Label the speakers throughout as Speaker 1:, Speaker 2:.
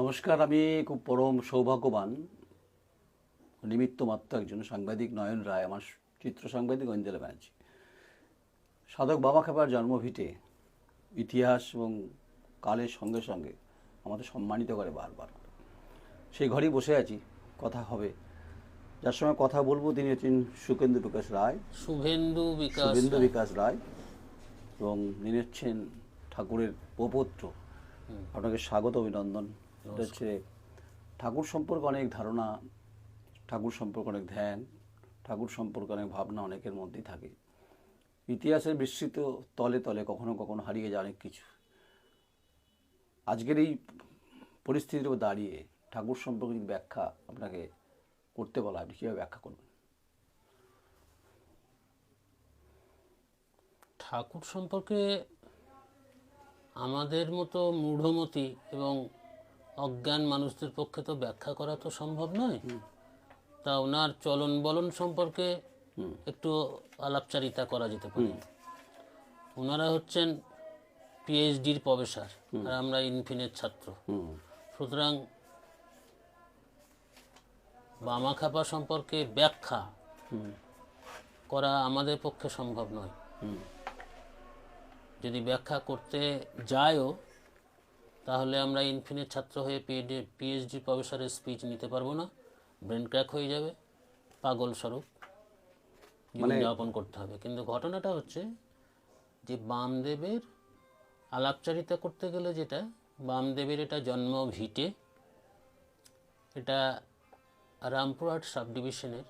Speaker 1: নমস্কার আমি খুব পরম সৌভাগ্যবান নিমিত্ত মাত্র একজন সাংবাদিক নয়ন রায় আমার চিত্র সাংবাদিক অঞ্জলি ব্যানার্জি। সাধক বাবা খেপার জন্মভিটে ইতিহাস এবং কালের সঙ্গে সঙ্গে আমাদের সম্মানিত করে বারবার। সেই ঘরেই বসে আছি কথা হবে। যার সঙ্গে কথা বলব তিনি হচ্ছেন সুকেন্দ্র বিকাশ রায়।
Speaker 2: শুভেন্দু বিকাশ
Speaker 1: শুভেন্দু বিকাশ রায় এবং তিনি হচ্ছেন ঠাকুরের প্রপত্র আপনাকে স্বাগত অভিনন্দন। এটা হচ্ছে ঠাকুর সম্পর্কে অনেক ধারণা, ঠাকুর সম্পর্কে অনেক ধ্যান, ঠাকুর সম্পর্কে অনেক ভাবনা অনেকের মধ্যেই থাকে। ইতিহাসের বিস্তৃত তলে তলে কখনো কখনো হারিয়ে যায় অনেক কিছু। আজকের এই পরিস্থিতির উপর দাঁড়িয়ে ঠাকুর সম্পর্কে যদি ব্যাখ্যা আপনাকে করতে বলা আপনি কীভাবে ব্যাখ্যা করবেন?
Speaker 2: ঠাকুর সম্পর্কে আমাদের মতো মূঢ়মতি এবং অজ্ঞান মানুষদের পক্ষে তো ব্যাখ্যা করা তো সম্ভব নয়। তা ওনার চলন বলন সম্পর্কে একটু আলাপচারিতা করা যেতে পারে। ওনারা হচ্ছেন পিএইচডির প্রফেসর আর আমরা ইনফিনের ছাত্র। সুতরাং বামাখাপা সম্পর্কে ব্যাখ্যা করা আমাদের পক্ষে সম্ভব নয়। যদি ব্যাখ্যা করতে যায়ও তাহলে আমরা ইনফিনিট ছাত্র হয়ে পিএইচডি পিএইচডি প্রফেসরের স্পিচ নিতে পারব না। ব্রেন ক্র্যাক হয়ে যাবে। পাগল স্বরূপ। জীবনযাপন করতে হবে। কিন্তু ঘটনাটা হচ্ছে যে বামদেবের আলাপচারিতা করতে গেলে যেটা বামদেবের এটা জন্ম ভিটে এটা রামপুরহাট সাব ডিভিশনের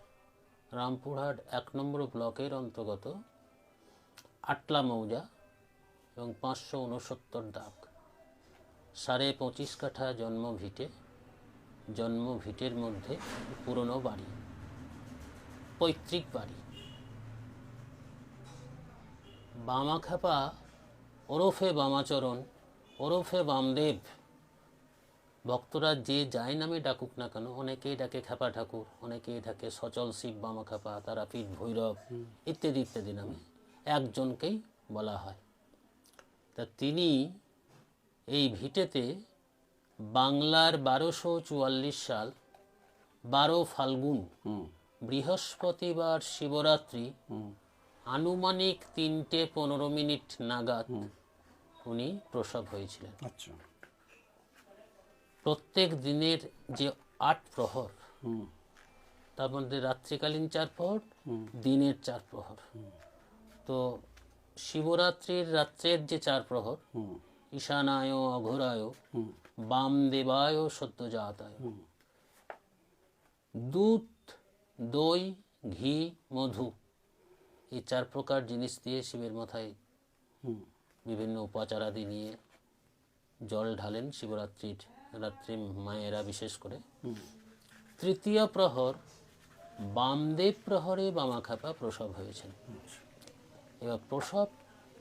Speaker 2: রামপুরহাট এক নম্বর ব্লকের অন্তর্গত আটলা মৌজা এবং পাঁচশো উনসত্তর ডাক সাড়ে পঁচিশ কাঠা জন্ম ভিটে জন্ম ভিটের মধ্যে পুরনো বাড়ি পৈতৃক বাড়ি। বামাখাপা ওরফে বামাচরণ ওরফে বামদেব ভক্তরা যে যাই নামে ডাকুক না কেন অনেকেই ডাকে খেপা ঠাকুর অনেকেই ডাকে সচল শিব বামাখাপা তারাপীঠ ভৈরব ইত্যাদি ইত্যাদি নামে। একজনকেই বলা হয়। তা তিনি এই ভিটেতে বাংলার বারোশো চুয়াল্লিশ সাল বারো ফাল্গুন বৃহস্পতিবার শিবরাত্রি আনুমানিক তিনটে পনেরো মিনিট নাগাদ উনি প্রসব হয়েছিলেন।
Speaker 1: আচ্ছা।
Speaker 2: প্রত্যেক দিনের যে আট প্রহর
Speaker 1: হুম।
Speaker 2: তার মধ্যে রাত্রিকালীন চার প্রহর দিনের চার প্রহর। তো শিবরাত্রির রাত্রের যে চার প্রহর
Speaker 1: হুম।
Speaker 2: ঈশানায় অঘোরায়
Speaker 1: হুম।
Speaker 2: বামদেবায় সদ্যজাতায় দুধ দই ঘি মধু এই চার প্রকার জিনিস দিয়ে শিবের মাথায় বিভিন্ন উপাচারাদি নিয়ে জল ঢালেন শিবরাত্রির রাত্রি মায়েরা বিশেষ করে। তৃতীয় প্রহর বামদেব প্রহরে বামাখাপা প্রসব হয়েছেন। এবার প্রসব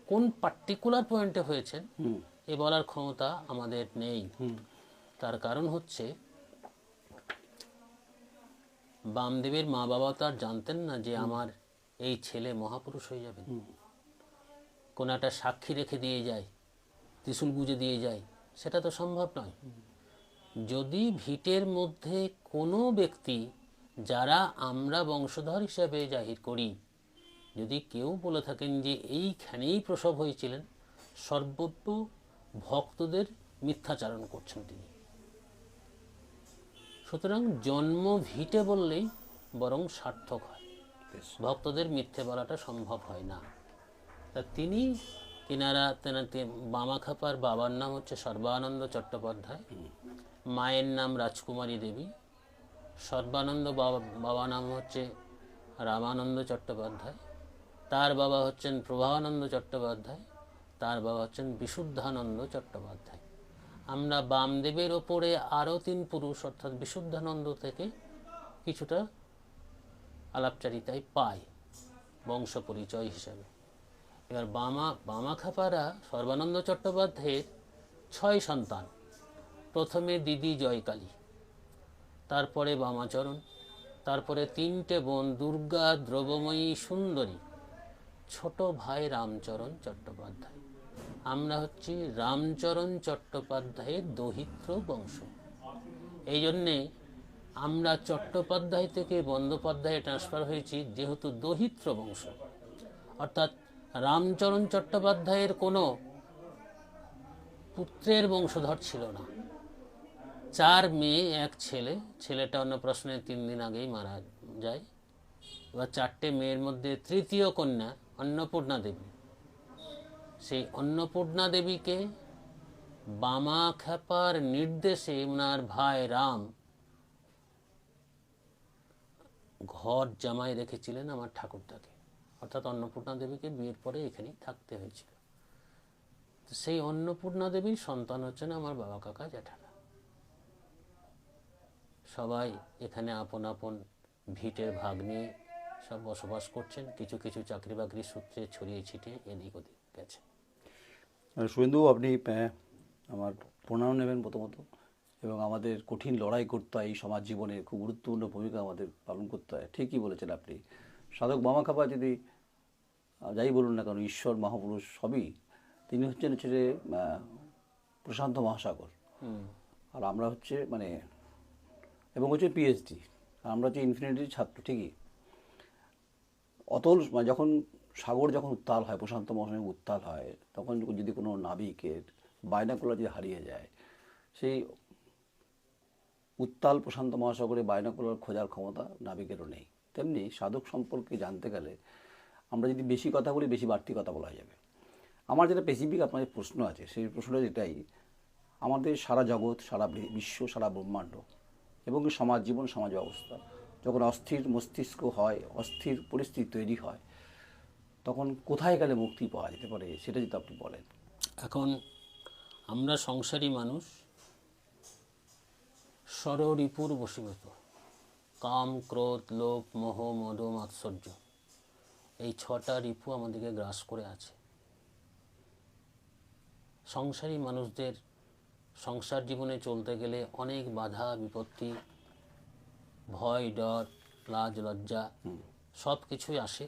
Speaker 2: কোন পার্টিকুলার পয়েন্টে হয়েছেন? এ বলার ক্ষমতা আমাদের নেই। তার কারণ হচ্ছে বামদেবের মা বাবা তো আর জানতেন না যে আমার এই ছেলে মহাপুরুষ হয়ে যাবে। কোনো একটা সাক্ষী রেখে দিয়ে যায় ত্রিশুল গুজে দিয়ে যায় সেটা তো সম্ভব নয়। যদি ভিটের মধ্যে কোনো ব্যক্তি যারা আমরা বংশধর হিসাবে জাহির করি যদি কেউ বলে থাকেন যে এইখানেই প্রসব হয়েছিলেন সর্বত্র ভক্তদের মিথ্যাচারণ করছেন তিনি। সুতরাং জন্ম ভিটে বললেই বরং সার্থক হয়। ভক্তদের মিথ্যে বলাটা সম্ভব হয় না। তা তিনি তিনারা তেনা- তে- বামাখাপার বাবার নাম হচ্ছে সর্বানন্দ চট্টোপাধ্যায়। মায়ের নাম রাজকুমারী দেবী। সর্বানন্দ বাবা বাবা নাম হচ্ছে রামানন্দ চট্টোপাধ্যায়। তার বাবা হচ্ছেন প্রভাবানন্দ চট্টোপাধ্যায়। তার বাবা হচ্ছেন বিশুদ্ধানন্দ চট্টোপাধ্যায়। আমরা বামদেবের ওপরে আরও তিন পুরুষ, অর্থাৎ বিশুদ্ধানন্দ থেকে কিছুটা আলাপচারিতায় পাই, বংশ পরিচয় হিসাবে। এবার বামা বামাখাপারা সর্বানন্দ চট্টোপাধ্যায়ের ছয় সন্তান। প্রথমে দিদি জয়কালী, তারপরে বামাচরণ, তারপরে তিনটে বোন দুর্গা, দ্রবময়ী, সুন্দরী। ছোট ভাই রামচরণ চট্টোপাধ্যায়। আমরা হচ্ছি রামচরণ চট্টোপাধ্যায়ের দহিত্র বংশ। এই জন্যে আমরা চট্টোপাধ্যায় থেকে বন্দ্যোপাধ্যায়ে ট্রান্সফার হয়েছি যেহেতু দহিত্র বংশ। অর্থাৎ রামচরণ চট্টোপাধ্যায়ের কোনো পুত্রের বংশধর ছিল না। চার মেয়ে, এক ছেলে। ছেলেটা অন্নপ্রাশনের তিন দিন আগেই মারা যায়। এবার চারটে মেয়ের মধ্যে তৃতীয় কন্যা। অন্নপূর্ণা দেবী। সেই অন্নপূর্ণা দেবীকে বামা খ্যাপার নির্দেশে ওনার ভাই রাম ঘর জামাই রেখেছিলেন আমার ঠাকুরদাকে। অর্থাৎ অন্নপূর্ণা দেবীকে বিয়ের পরে এখানেই থাকতে হয়েছিল। সেই অন্নপূর্ণা দেবীর সন্তান হচ্ছেন আমার বাবা কাকা জ্যাঠারা। সবাই এখানে আপন আপন ভিটের ভাগ নিয়ে সব বসবাস করছেন কিছু কিছু চাকরি বাকরির সূত্রে ছড়িয়ে ছিটিয়ে এদিক ওদিক গেছে।
Speaker 1: শুভেন্দু আপনি আমার প্রণাম নেবেন প্রথমত এবং আমাদের কঠিন লড়াই করতে হয় এই সমাজ জীবনে খুব গুরুত্বপূর্ণ ভূমিকা আমাদের পালন করতে হয়। ঠিকই বলেছেন আপনি। সাধক বামা খাপা যদি যাই বলুন না কেন ঈশ্বর মহাপুরুষ সবই তিনি হচ্ছেন হচ্ছে যে, প্রশান্ত মহাসাগর। আর আমরা হচ্ছে মানে এবং হচ্ছে পিএইচডি আর আমরা হচ্ছে ইনফিনিটির ছাত্র ঠিকই। অতল মানে যখন সাগর যখন উত্তাল হয়, প্রশান্ত মহাসাগর উত্তাল হয়, তখন যদি কোনো নাবিকের বাইনাকুলার যদি হারিয়ে যায়, সেই উত্তাল প্রশান্ত মহাসাগরে বায়নাকুলার খোঁজার ক্ষমতা নাবিকেরও নেই। তেমনি সাধক সম্পর্কে জানতে গেলে আমরা যদি বেশি কথা বলি, বেশি বাড়তি কথা বলা যাবে। আমার যেটা স্পেসিফিক আপনাদের প্রশ্ন আছে, সেই প্রশ্নটা যেটাই, আমাদের সারা জগৎ, সারা বিশ্ব, সারা ব্রহ্মাণ্ড এবং সমাজ জীবন, সমাজ ব্যবস্থা যখন অস্থির মস্তিষ্ক হয়, অস্থির পরিস্থিতি তৈরি হয়, তখন কোথায় গেলে মুক্তি পাওয়া যেতে পারে সেটা যদি আপনি বলেন?
Speaker 2: এখন আমরা সংসারী মানুষ ষড়রিপুর বশীভূত কাম, ক্রোধ, লোভ, মোহ, মদ, মাৎসর্য, এই ছটা রিপু আমাদেরকে গ্রাস করে আছে। সংসারী মানুষদের সংসার জীবনে চলতে গেলে অনেক বাধা, বিপত্তি ভয় ডর লাজ লজ্জা সব কিছুই আসে।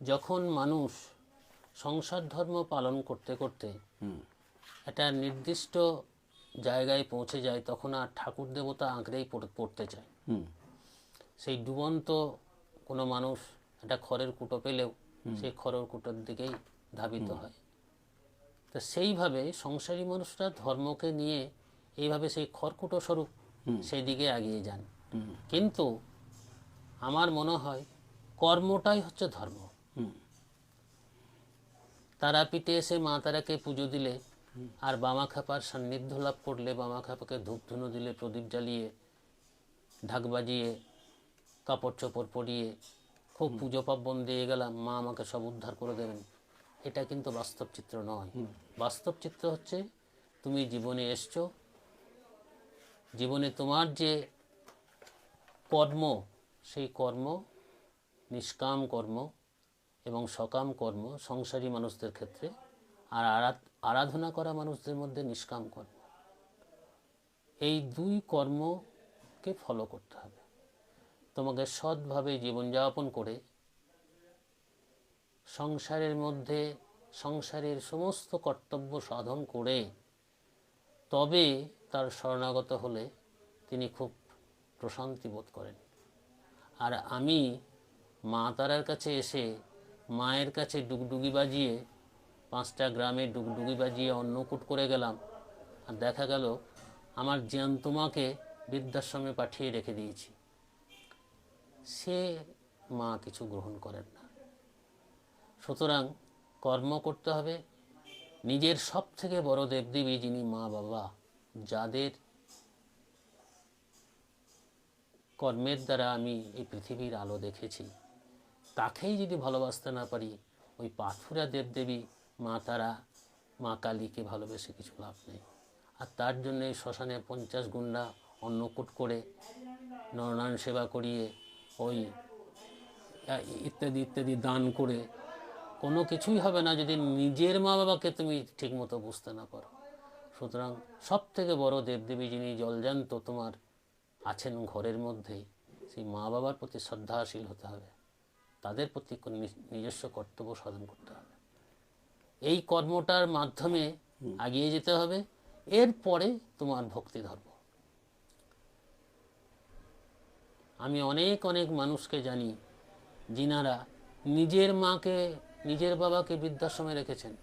Speaker 2: যখন মানুষ সংসার ধর্ম পালন করতে করতে একটা নির্দিষ্ট জায়গায় পৌঁছে যায় তখন আর ঠাকুর দেবতা আঁকড়েই পড়তে চায়।
Speaker 1: হুম।
Speaker 2: সেই ডুবন্ত কোনো মানুষ একটা খড়ের কুটো পেলেও সেই খড়ের কুটোর দিকেই ধাবিত হয়। তো সেইভাবে সংসারী মানুষরা ধর্মকে নিয়ে এইভাবে সেই খড়কুটো স্বরূপ সেই দিকে এগিয়ে যান। কিন্তু আমার মনে হয় কর্মটাই হচ্ছে ধর্ম। তারাপীঠে এসে মা তারাকে পুজো দিলে আর বামা খাপার সান্নিধ্য লাভ করলে বামা খাপাকে ধূপ ধুনো দিলে প্রদীপ জ্বালিয়ে ঢাক বাজিয়ে কাপড় চোপড় পরিয়ে খুব পুজো পার্বণ দিয়ে গেলাম মা আমাকে সব উদ্ধার করে দেবেন। এটা কিন্তু বাস্তব চিত্র নয়। বাস্তব চিত্র হচ্ছে তুমি জীবনে এসছো জীবনে তোমার যে কর্ম, সেই কর্ম, নিষ্কাম কর্ম এবং সকাম কর্ম সংসারী মানুষদের ক্ষেত্রে আর আরাধনা করা মানুষদের মধ্যে নিষ্কাম কর্ম। এই দুই কর্মকে ফলো করতে হবে। তোমাকে সৎভাবে জীবনযাপন করে সংসারের মধ্যে সংসারের সমস্ত কর্তব্য সাধন করে তবে তার শরণাগত হলে তিনি খুব প্রশান্তি বোধ করেন। আর আমি মা তারার কাছে এসে মায়ের কাছে ডুগডুগি বাজিয়ে পাঁচটা গ্রামে ডুগডুগি বাজিয়ে অন্নকূট করে গেলাম। আর দেখা গেল আমার জ্যান্তমাকে বৃদ্ধাশ্রমে পাঠিয়ে রেখে দিয়েছি। সে মা কিছু গ্রহণ করেন না। সুতরাং কর্ম করতে হবে। নিজের সব থেকে বড় দেবদেবী যিনি মা বাবা যাদের কর্মের দ্বারা আমি এই পৃথিবীর আলো দেখেছি, তাকেই যদি ভালোবাসতে না পারি, ওই পাথুরা দেবদেবী মা তারা, মা কালীকে ভালোবেসে কিছু লাভ নেই। আর তার জন্য শ্মশানে পঞ্চাশ গুন্ডা অন্নকূট করে, নরনারায়ণ সেবা করিয়ে, ওই ইত্যাদি ইত্যাদি দান করে, কোনো কিছুই হবে না যদি নিজের মা বাবাকে তুমি ঠিকমতো বুঝতে না পারো। সুতরাং সব থেকে বড় দেবদেবী যিনি জলজান্ত তোমার আছেন ঘরের মধ্যে সেই মা বাবার প্রতি শ্রদ্ধাশীল হতে হবে। তাদের প্রতি কোন নিজস্ব কর্তব্য সাধন করতে হবে। এই কর্মটার মাধ্যমে এগিয়ে যেতে হবে। এরপরে তোমার ভক্তি ধর্ম। আমি অনেক অনেক মানুষকে জানি যিনারা নিজের মাকে নিজের বাবাকে বৃদ্ধাশ্রমে রেখেছেন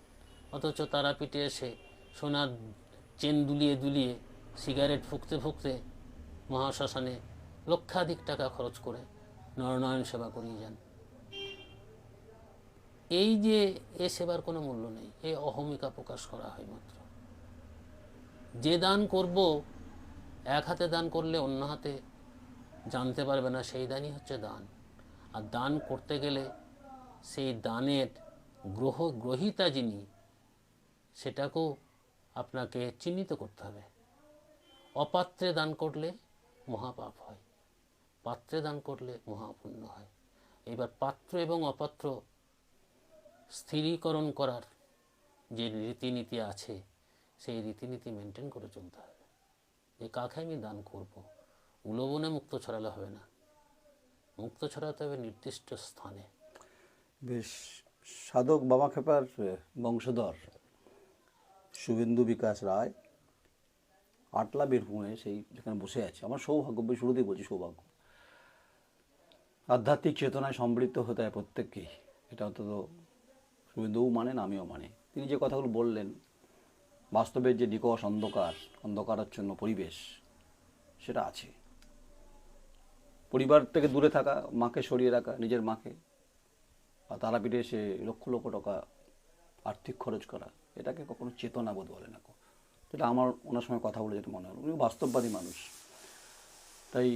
Speaker 2: অথচ তারাপীঠে এসে সোনার চেন দুলিয়ে দুলিয়ে সিগারেট ফুঁকতে ফুঁকতে মহাশ্মশানে লক্ষাধিক টাকা খরচ করে নরনয়ন সেবা করিয়ে যান। এই যে এ সেবার কোনো মূল্য নেই, এ অহমিকা প্রকাশ করা হয় মাত্র। যে দান করব, এক হাতে দান করলে অন্য হাতে জানতে পারবে না সেই দানই হচ্ছে দান। আর দান করতে গেলে সেই দানের গ্রহ গ্রহিতা যিনি, সেটাকেও আপনাকে চিহ্নিত করতে হবে। অপাত্রে দান করলে মহাপাপ হয়, পাত্রে দান করলে মহাপুণ্য হয়। এবার পাত্র এবং অপাত্র স্থিরীকরণ করার যে রীতিনীতি আছে, সেই রীতিনীতি মেনটেন করে চলতে হবে। যে কাকে আমি দান করব? উলবনে মুক্ত ছড়ালে হবে না। মুক্ত ছড়াতে হবে নির্দিষ্ট স্থানে।
Speaker 1: বেশ, সাধক বাবা খেপার বংশধর। শুভেন্দু বিকাশ রায়, আটলা বীরভূমে সেই যেখানে বসে আছে। আমার সৌভাগ্য শুরুতেই বলছি সৌভাগ্য। আধ্যাত্মিক চেতনায় সমৃদ্ধ হতে হয় প্রত্যেককেই। এটা অন্তত শুভেন্দুও মানেন, আমিও মানি। তিনি যে কথাগুলো বললেন বাস্তবের যে নিকষ অন্ধকার, অন্ধকারাচ্ছন্ন পরিবেশ, সেটা আছে। পরিবার থেকে দূরে থাকা, মাকে সরিয়ে রাখা, নিজের মাকে, আর তারাপীঠে এসে লক্ষ লক্ষ টাকা আর্থিক খরচ করা এটাকে কখনো চেতনা বোধ বলে না। যেটা আমার ওনার সঙ্গে কথা বলে যেটা মনে হলো উনি বাস্তববাদী মানুষ। তাই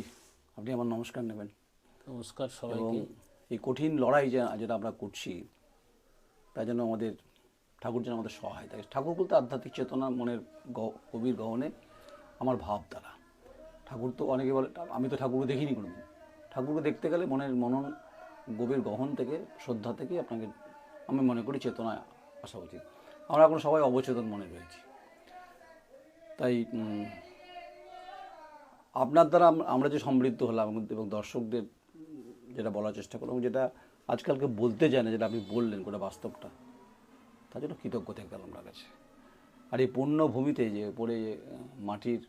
Speaker 1: আপনি আমার নমস্কার নেবেন।
Speaker 2: নমস্কার
Speaker 1: এবং
Speaker 2: সবাইকে
Speaker 1: এই কঠিন লড়াই যে যেটা আমরা করছি তাই জন্য আমাদের ঠাকুর যেন আমাদের সহায় থাকে। ঠাকুর বলতে আধ্যাত্মিক চেতনা মনের গভীর গহনে আমার ভাব দ্বারা ঠাকুর তো অনেকে বলে আমি তো ঠাকুরকে দেখিনি কোনোদিন। ঠাকুরকে দেখতে গেলে মনের মনন গভীর গহন থেকে শ্রদ্ধা থেকে আপনাকে আমি মনে করি চেতনায় আসা উচিত আমরা এখন সবাই অবচেতন মনে রয়েছি। তাই আপনার দ্বারা আমরা যে সমৃদ্ধ হলাম এবং- দর্শকদের যেটা বলার চেষ্টা করলাম যেটা আজকালকে বলতে যায় না যেটা আপনি বললেন গোটা বাস্তবটা তার জন্য কৃতজ্ঞ থেকে গেলাম আপনার কাছে। আর এই পূর্ণ ভূমিতে যে পড়ে মাটির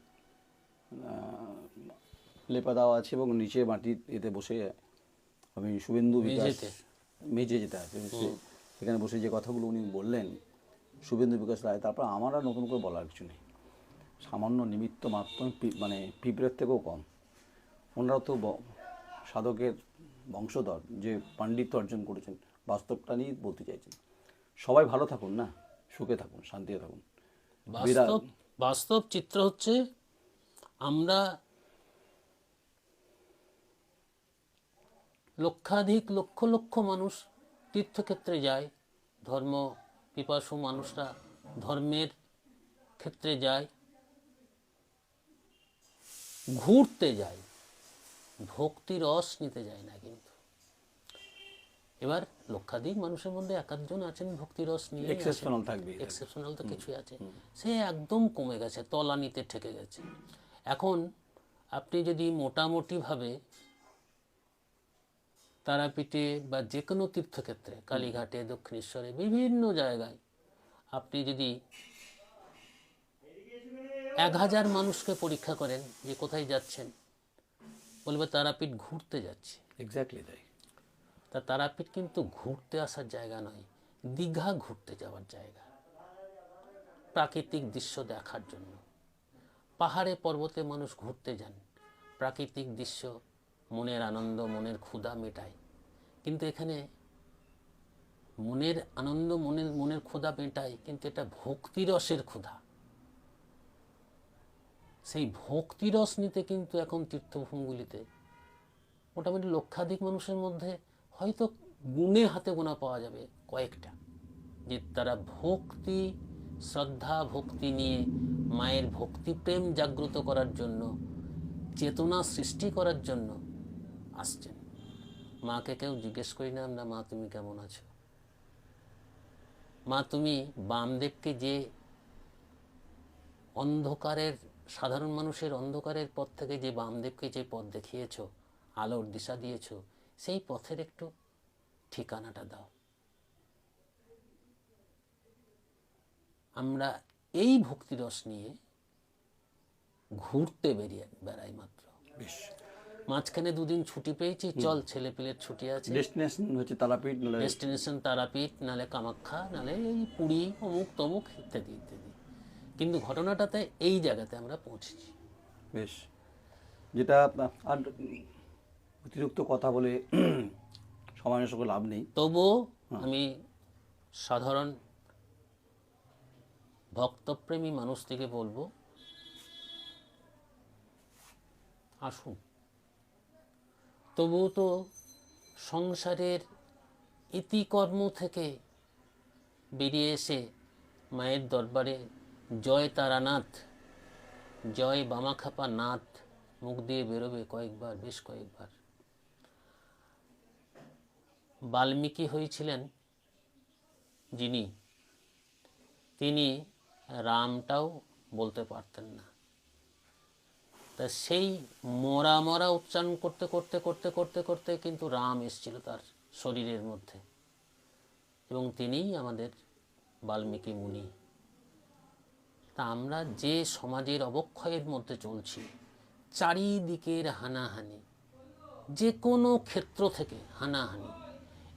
Speaker 1: লেপা দেওয়া আছে এবং নিচে মাটির এতে বসে আমি শুভেন্দু বিকাশ। মেজে যেটা আছে সেখানে বসে যে কথাগুলো উনি বললেন শুভেন্দু বিকাশ রায়, তারপর আমার আর নতুন করে বলার কিছু নেই। সামান্য নিমিত্ত মাত্র মানে পিঁপড়ের থেকেও কম। ওনারা তো সাধকের বংশধর, যে পাণ্ডিত্য অর্জন করেছেন, বাস্তবটা নিয়ে বলতে চাইছেন। সবাই ভালো থাকুন না, সুখে থাকুন, শান্তিতে থাকুন।
Speaker 2: বাস্তব বাস্তব চিত্র হচ্ছে, আমরা লক্ষাধিক, লক্ষ লক্ষ মানুষ তীর্থক্ষেত্রে যায়, ধর্ম পিপাসু মানুষরা ধর্মের ক্ষেত্রে যায় ঘুরতে যায় ভক্তি রস নিতে যায় না কিন্তু। এবার লক্ষাধিক মানুষের মধ্যে একাধজন আছেন ভক্তির রস নিয়ে
Speaker 1: এক্সেপশনাল থাকবে
Speaker 2: এক্সেপশনাল তো কিছুই আছে। সে একদম কমে গেছে তলানিতে ঠেকে গেছে। এখন আপনি যদি মোটামুটিভাবে তারাপীঠে বা যে কোনো তীর্থক্ষেত্রে কালীঘাটে দক্ষিণেশ্বরে বিভিন্ন জায়গায় আপনি যদি এক হাজার মানুষকে পরীক্ষা করেন যে কোথায় যাচ্ছেন বলবে তারাপীঠ ঘুরতে যাচ্ছে।
Speaker 1: এক্স্যাক্টলি তাই।
Speaker 2: তা তারাপীঠ কিন্তু ঘুরতে আসার জায়গা নয় দীঘা ঘুরতে যাওয়ার জায়গা। প্রাকৃতিক দৃশ্য দেখার জন্য। পাহাড়ে পর্বতে মানুষ ঘুরতে যান প্রাকৃতিক দৃশ্য মনের আনন্দ, মনের ক্ষুধা মেটায়। কিন্তু এখানে মনের আনন্দ, মনের মনের ক্ষুধা মেটায়, কিন্তু এটা ভক্তিরসের ক্ষুধা। সেই ভক্তিরস নিতে কিন্তু এখন তীর্থভূমিগুলিতে মোটামুটি লক্ষাধিক মানুষের মধ্যে হয়তো গুণে হাতে গোনা পাওয়া যাবে কয়েকটা, যে তারা ভক্তি, শ্রদ্ধা, ভক্তি নিয়ে মায়ের ভক্তি প্রেম জাগ্রত করার জন্য, চেতনা সৃষ্টি করার জন্য আসছেন মাকে কেউ জিজ্ঞেস করি, না আমরা মা, তুমি কেমন আছো? মা, তুমি বামদেবকে যে অন্ধকারের, সাধারণ মানুষের অন্ধকারের পথ থেকে যে বামদেবকে যে পথ দেখিয়েছ, আলোর দিশা দিয়েছ, সেই পথের একটু ঠিকানাটা দাও। আমরা এই ভক্তিরস নিয়ে ঘুরতে বেরিয়ে বেড়াই মাত্র।
Speaker 1: বেশ।
Speaker 2: মাঝখানে দুদিন ছুটি পেয়েছি চল ছেলে পেলের ছুটি আছে।
Speaker 1: ডেস্টিনেশন হচ্ছে তারাপীঠ নাহলে
Speaker 2: ডেস্টিনেশন তারাপীঠ নালে কামাখ্যা নালে এই পুরী অমুক তমুক ইত্যাদি ইত্যাদি। কিন্তু ঘটনাটাতে এই জায়গাতে আমরা পৌঁছেছি।
Speaker 1: বেশ। যেটা আর অতিরিক্ত কথা বলে সময় নষ্ট করে লাভ নেই।
Speaker 2: তবুও আমি সাধারণ ভক্তপ্রেমী মানুষ থেকে বলব আসুন। তবুও তো সংসারের ইতিকর্ম থেকে বেরিয়ে এসে মায়ের দরবারে জয় তারানাথ, জয় বামাখাপা নাথ মুখ দিয়ে বেরোবে কয়েকবার, বেশ কয়েকবার। বাল্মীকি হয়েছিলেন যিনি, তিনি রামটাও বলতে পারতেন না। তা সেই মরা মরা উচ্চারণ করতে করতে করতে করতে করতে কিন্তু রাম এসেছিল তার শরীরের মধ্যে। এবং তিনিই আমাদের বাল্মীকি মুনি। তা আমরা যে সমাজের অবক্ষয়ের মধ্যে চলছি, চারিদিকের হানাহানি, যে কোনো ক্ষেত্র থেকে হানাহানি,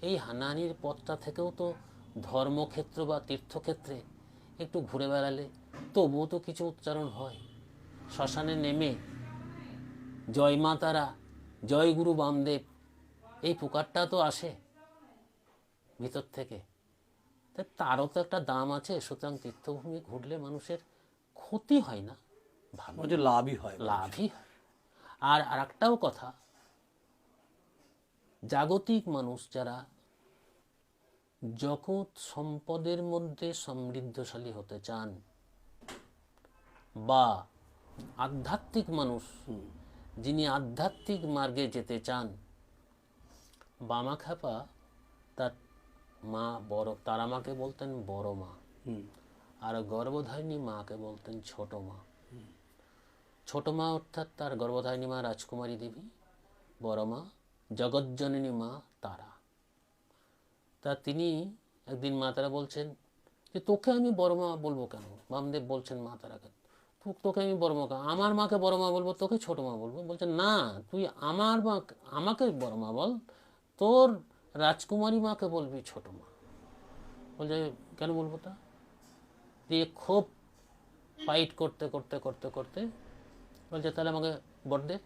Speaker 2: এই হানাহানির পথটা থেকেও তো ধর্মক্ষেত্র বা তীর্থক্ষেত্রে একটু ঘুরে বেড়ালে তবুও তো কিছু উচ্চারণ হয়। শ্মশানে নেমে জয় মা তারা জয় গুরু বামদেব। এই পুকারটা তো আসে ভিতর থেকে। তা তারও তো একটা দাম আছে সুতরাং তীর্থভূমি ঘুরলে মানুষের ক্ষতি হয় না। ভালো।
Speaker 1: যে লাভই হয়
Speaker 2: লাভই হয়। আর একটাও কথা জাগতিক মানুষ যারা জগৎ সম্পদের মধ্যে সমৃদ্ধশালী হতে চান বা আধ্যাত্মিক মানুষ যিনি আধ্যাত্মিক মার্গে যেতে চান বামাখ্যাপা তার মা বড় তারা মাকে বলতেন বড় মা। আর গর্ভধারিণী মাকে বলতেন ছোট মা। ছোট মা অর্থাৎ তার গর্ভধারিণী মা রাজকুমারী দেবী বড় মা জগজ্জননী মা তারা। তা তিনি একদিন মা তারা বলছেন যে তোকে আমি বড় মা বলব কেন? বামদেব বলছেন মা তারাকে তোকে আমি বড় মা আমার মাকে বড় মা বলব, তোকে ছোট মা বলব। বলছে, না, তুই আমার মা, আমাকে বড় মা বল। তোর রাজকুমারী মাকে বলবি ছোট মা। বলছে, কেন বলব তা? দিয়ে খুব ফাইট করতে করতে করতে করতে বলছে, তাহলে আমাকে বর দে।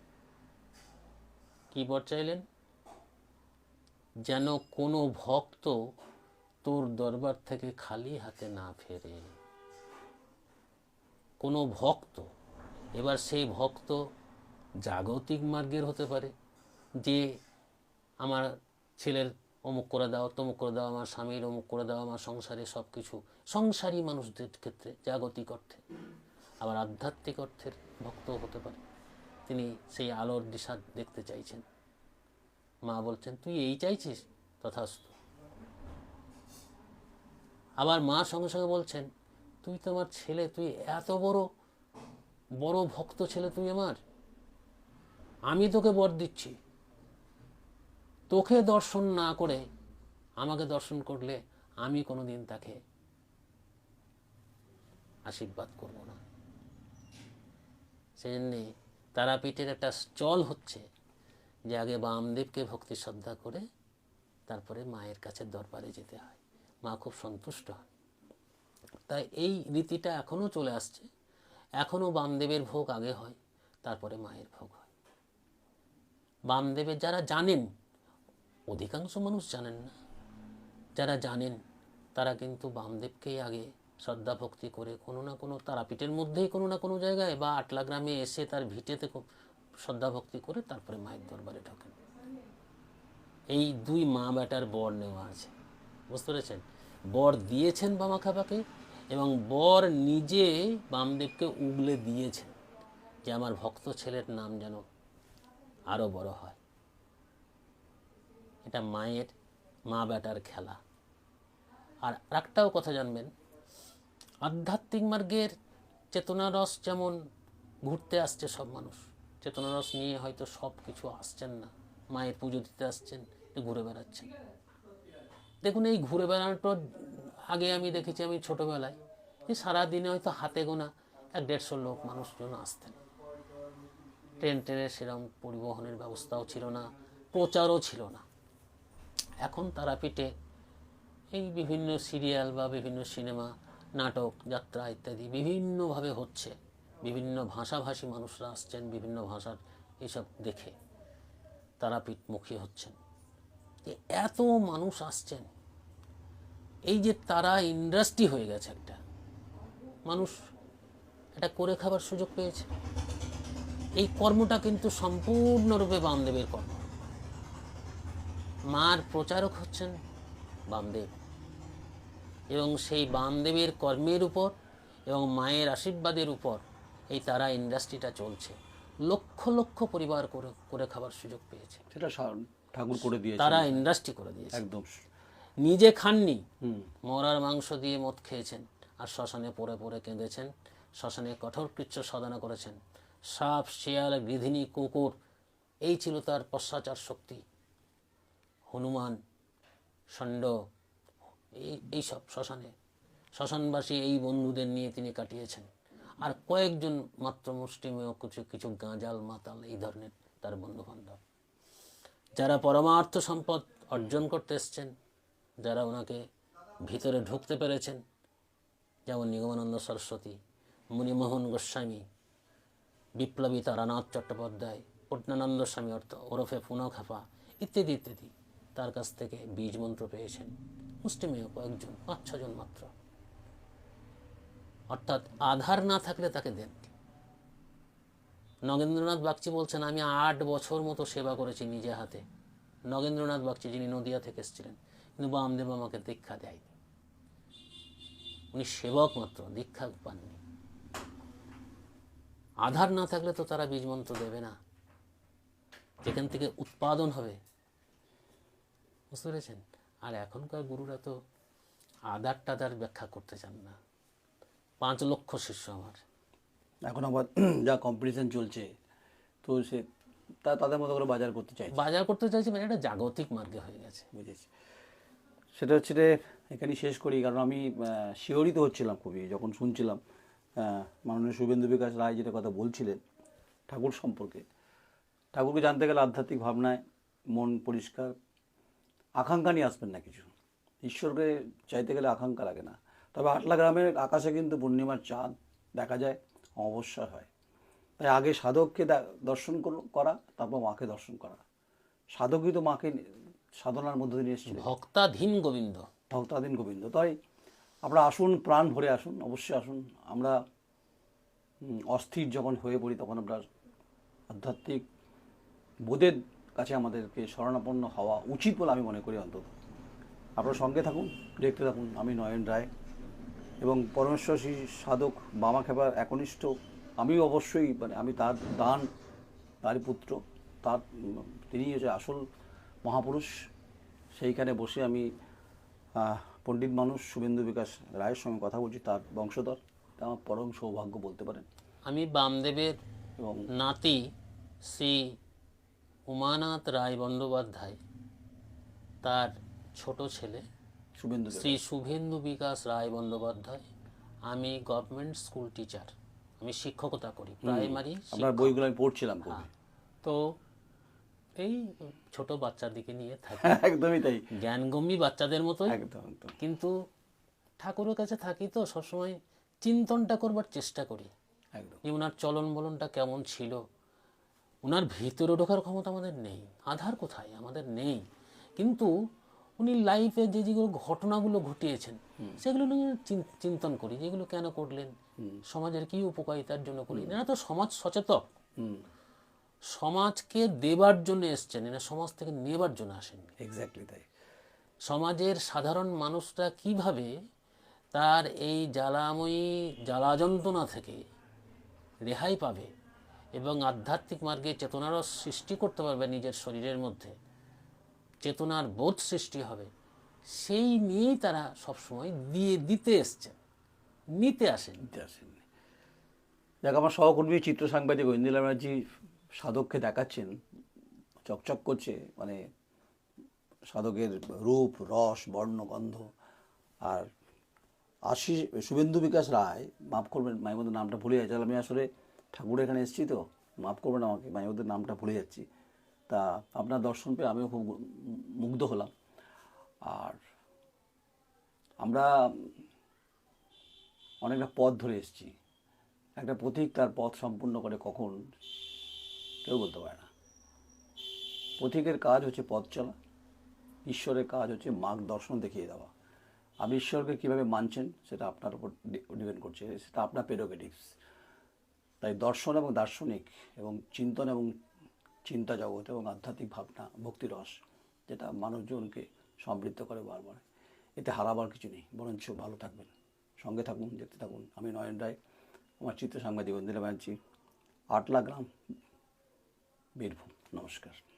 Speaker 2: কি বর চাইলেন? যেন কোনো ভক্ত তোর দরবার থেকে খালি হাতে না ফেরে। কোনো ভক্ত, এবার সেই ভক্ত জাগতিক মার্গের হতে পারে, যে আমার ছেলের অমুক করে দাও, তমুক করে দাও, আমার স্বামীর অমুক করে দাও, আমার সংসারে সব কিছু সংসারী মানুষদের ক্ষেত্রে জাগতিক অর্থে, আবার আধ্যাত্মিক অর্থের ভক্ত হতে পারে। তিনি সেই আলোর দিশা দেখতে চাইছেন। মা বলছেন, তুই এই চাইছিস? তথাস্তু। আবার মা সঙ্গে সঙ্গে বলছেন তুই তো আমার ছেলে, তুই এত বড় বড় ভক্ত ছেলে তুই আমার। আমি তোকে বর দিচ্ছি। তোকে দর্শন না করে আমাকে দর্শন করলে আমি কোনোদিন তাকে আশীর্বাদ করব না। সেই জন্যে তারাপীঠের একটা চল হচ্ছে যে আগে বামদেবকে ভক্তি শ্রদ্ধা করে তারপরে মায়ের কাছে দরবারে যেতে হয়। মা খুব সন্তুষ্ট হন। তাই এই রীতিটা এখনও চলে আসছে। এখনও বামদেবের ভোগ আগে হয়, তারপরে মায়ের ভোগ হয়। বামদেবের যারা জানেন, অধিকাংশ মানুষ জানেন না। যারা জানেন, তারা কিন্তু বামদেবকেই আগে শ্রদ্ধা ভক্তি করে কোনো না কোনো তারাপীঠের মধ্যেই কোনো না কোনো জায়গায় বা আটলা গ্রামে এসে তার ভিটেতে শ্রদ্ধা ভক্তি করে তারপরে মায়ের দরবারে ঢোকেন। এই দুই মা বেটার বর নেওয়া আছে। বুঝতে পেরেছেন? বর দিয়েছেন বামাখাপাকে এবং বর নিজে বামদেবকে উগলে দিয়েছেন যে আমার ভক্ত ছেলের নাম যেন আরও বড় হয়। এটা মায়ের, মা বেটার খেলা। আর একটাও কথা জানবেন, আধ্যাত্মিক মার্গের চেতনারস যেমন ঘুরতে আসছে সব মানুষ, চেতনারস নিয়ে হয়তো সব কিছু আসছেন না, মায়ের পুজো দিতে আসছেন ঘুরে বেড়াচ্ছেন। দেখুন, এই ঘুরে বেড়ানোটার আগে আমি দেখেছি আমি ছোটোবেলায়। যে সারাদিনে হয়তো হাতে গোনা এক দেড়শো লোক মানুষজন আসতেন। ট্রেন ট্রেনের সেরকম পরিবহনের ব্যবস্থাও ছিল না, প্রচারও ছিল না। এখন তারাপীঠে এই বিভিন্ন সিরিয়াল বা বিভিন্ন সিনেমা, নাটক, যাত্রা ইত্যাদি বিভিন্নভাবে হচ্ছে। বিভিন্ন ভাষাভাষী মানুষরা আসছেন, বিভিন্ন ভাষার এইসব দেখে তারাপীঠমুখী হচ্ছেন। যে এত মানুষ আসছেন। এই যে তারা ইন্ডাস্ট্রি হয়ে গেছে একটা। মানুষ এটা করে খাবার সুযোগ পেয়েছে। এই কর্মটা কিন্তু সম্পূর্ণরূপে বামদেবের কর্ম। মার প্রচারক হচ্ছেন বামদেব। এবং সেই বামদেবের কর্মের উপর এবং মায়ের আশীর্বাদের উপর এই তারা ইন্ডাস্ট্রিটা চলছে। লক্ষ লক্ষ পরিবার করে করে খাবার সুযোগ পেয়েছে।
Speaker 1: সেটা ঠাকুর করে দিয়েছে
Speaker 2: তারা ইন্ডাস্ট্রি করে দিয়েছে।
Speaker 1: একদম।
Speaker 2: নিজে খাননি মরার মাংস দিয়ে মদ খেয়েছেন আর শ্মশানে পড়ে পড়ে কেঁদেছেন শ্মশানে কঠোর কৃচ্ছ সাধনা করেছেন। সাপ শিয়াল গৃধিনী কুকুর এই ছিল তার পশ্চাচার শক্তি। হনুমান ষণ্ড এই এইসব শ্মশানে। শ্মশানবাসী এই বন্ধুদের নিয়ে তিনি কাটিয়েছেন। আর কয়েকজন মাত্র মুষ্টিমেয় কিছু কিছু গাঁজাল মাতাল এই ধরনের তার বন্ধুবান্ধব। যারা পরমার্থ সম্পদ অর্জন করতে এসছেন, যারা ওনাকে ভিতরে ঢুকতে পেরেছেন, যেমন নিগমানন্দ সরস্বতী, মুনিমোহন গোস্বামী বিপ্লবী তারানাথ চট্টোপাধ্যায় পটনানন্দ স্বামী অর্থ ওরফে পুনখাপা ইত্যাদি ইত্যাদি, তার কাছ থেকে বীজ মন্ত্র পেয়েছেন। মুষ্টিমেয় কয়েকজন, পাঁচ, ছজন মাত্র। অর্থাৎ আধার না থাকলে তাকে দেন নগেন্দ্রনাথ বাগচি বলছেন, আমি আট বছর মতো সেবা করেছি নিজে হাতে। নগেন্দ্রনাথ বাগচি যিনি নদিয়া থেকে এসেছিলেন, কিন্তু বামদেব আমাকে দীক্ষা দেয়নি। উনি সেবক মাত্র, দীক্ষা পাননি। আধার না থাকলে তো তারা বীজ মন্ত্র দেবে না। যেখান থেকে উৎপাদন হবে। বুঝতে পেরেছেন? আর এখনকার গুরুরা তো আধার টাধার ব্যাখ্যা করতে চান না। পাঁচ লক্ষ শিষ্য আমার।
Speaker 1: এখন আবার যা কম্পিটিশন চলছে তো সে তা তাদের মতো করে বাজার করতে চাইছে।
Speaker 2: বাজার করতে চাইছে মানে এটা জাগতিক মার্গে হয়ে গেছে।
Speaker 1: বুঝেছি। সেটা হচ্ছে যে এখানেই শেষ করি কারণ আমি আহ, শিহরিত হচ্ছিলাম খুবই যখন শুনছিলাম মাননীয় শুভেন্দু বিকাশ রায় যেটা কথা বলছিলেন ঠাকুর সম্পর্কে। ঠাকুরকে জানতে গেলে আধ্যাত্মিক ভাবনায় মন পরিষ্কার আকাঙ্ক্ষা নিয়ে আসবেন না কিছু। ঈশ্বরকে চাইতে গেলে আকাঙ্ক্ষা লাগে না। তবে আটলা গ্রামের আকাশে কিন্তু পূর্ণিমার চাঁদ দেখা যায়। অবশ্যই হয়। তাই আগে সাধককে দর্শন করো- করা তারপর মাকে দর্শন করা। সাধকই তো মাকে সাধনার মধ্যে দিয়ে এসেছিলেন।
Speaker 2: ভক্তাধীন গোবিন্দ।
Speaker 1: ভক্তাধীন গোবিন্দ। তাই আমরা আসুন প্রাণ ভরে আসুন অবশ্যই আসুন। আমরা অস্থির যখন হয়ে পড়ি তখন আমরা আধ্যাত্মিক বোধের কাছে আমাদেরকে শরণাপন্ন হওয়া উচিত বলে আমি মনে করি অন্তত। আপনার সঙ্গে থাকুন দেখতে থাকুন। আমি নয়ন রায়। এবং পরমেশ্বর শ্রী সাধক বামা খেপার একনিষ্ঠ আমি অবশ্যই মানে আমি তার দান তারই পুত্র তার তিনি হচ্ছে আসল মহাপুরুষ। সেইখানে বসে আমি পণ্ডিত মানুষ শুভেন্দু বিকাশ রায়ের সঙ্গে কথা বলছি তার বংশধর। এটা আমার পরম সৌভাগ্য বলতে পারেন।
Speaker 2: আমি বামদেবের
Speaker 1: এবং
Speaker 2: নাতি শ্রী উমানাথ রায় বন্দ্যোপাধ্যায় তার ছোট ছেলে।
Speaker 1: শুভেন্দু
Speaker 2: শ্রী শুভেন্দু বিকাশ রায় বন্দ্যোপাধ্যায়। আমি গভর্নমেন্ট স্কুল টিচার আমি শিক্ষকতা করি প্রাইমারি
Speaker 1: আপনার বইগুলো আমি পড়ছিলাম খুব
Speaker 2: তো এই ছোট বাচ্চার দিকে নিয়ে থাকি।
Speaker 1: একদমই তাই।
Speaker 2: জ্ঞানগম্যী বাচ্চাদের মতোই।
Speaker 1: একদম একদম।
Speaker 2: কিন্তু ঠাকুরের কাছে থাকি তো সবসময় চিন্তনটা করবার চেষ্টা করি।
Speaker 1: একদম।
Speaker 2: যে ওনার চলন বলনটা কেমন ছিল। ওনার ভিতরে ঢোকার ক্ষমতা আমাদের নেই। আধার কোথায়? আমাদের নেই। কিন্তু উনি লাইফে যে যেগুলো ঘটনাগুলো ঘটিয়েছেন সেগুলো নিয়ে চিন- চিন্তন করি। যেগুলো কেন করলেন? সমাজের কি উপকারিতার জন্য করলেন? এরা তো সমাজ সচেতক। সমাজকে দেবার জন্য এসছেন। এরা সমাজ থেকে নেবার জন্য আসেননি।
Speaker 1: এক্স্যাক্টলি তাই।
Speaker 2: সমাজের সাধারণ মানুষরা কীভাবে তার এই জ্বালাময়ী জ্বালা যন্ত্রণা থেকে রেহাই পাবে এবং আধ্যাত্মিক মার্গে চেতনারও সৃষ্টি করতে পারবে নিজের শরীরের মধ্যে চেতনার বোধ সৃষ্টি হবে। সেই নিয়েই তারা সবসময় দিয়ে দিতে এসছেন। নিতে আসেন
Speaker 1: নিতে আসেননি। দেখ, আমার সহকর্মী, চিত্র সাংবাদিক ঐন্দিলা ব্যানার্জি সাধককে দেখাচ্ছেন। চকচক করছে মানে সাধকের রূপ, রস, বর্ণ, গন্ধ। আর আশিস, শুভেন্দু বিকাশ রায়, মাফ করবেন মায়ের মধ্যে নামটা ভুলে যাচ্ছে। আমি আসলে ঠাকুর এখানে এসেছি তো? মাফ করবেন আমাকে আমি ওদের নামটা ভুলে যাচ্ছি। তা আপনার দর্শন পেয়ে আমিও খুব মুগ্ধ হলাম। আর আমরা অনেকটা পথ ধরে এসেছি। একটা পথিক তার পথ সম্পূর্ণ করে কখন কেউ বলতে পারে না। পথিকের কাজ হচ্ছে পথ চলা, ঈশ্বরের কাজ হচ্ছে মার্গ দর্শন দেখিয়ে দেওয়া। আপনি ঈশ্বরকে কীভাবে মানছেন সেটা আপনার উপর ডিপেন্ড করছে, সেটা আপনার পেরোগেটিভস তাই দর্শন এবং দার্শনিক এবং চিন্তন এবং চিন্তা জগৎ এবং আধ্যাত্মিক ভাবনা ভক্তিরস যেটা মানুষজনকে সমৃদ্ধ করে বারবার। এতে হারাবার কিছু নেই। বরঞ্চ ভালো থাকবেন। সঙ্গে থাকুন, দেখতে থাকুন। আমি নয়ন রায়, আমার চিত্র সাংবাদিক অন্দিলা ব্যানার্জি আটলা গ্রাম, বীরভূম। নমস্কার।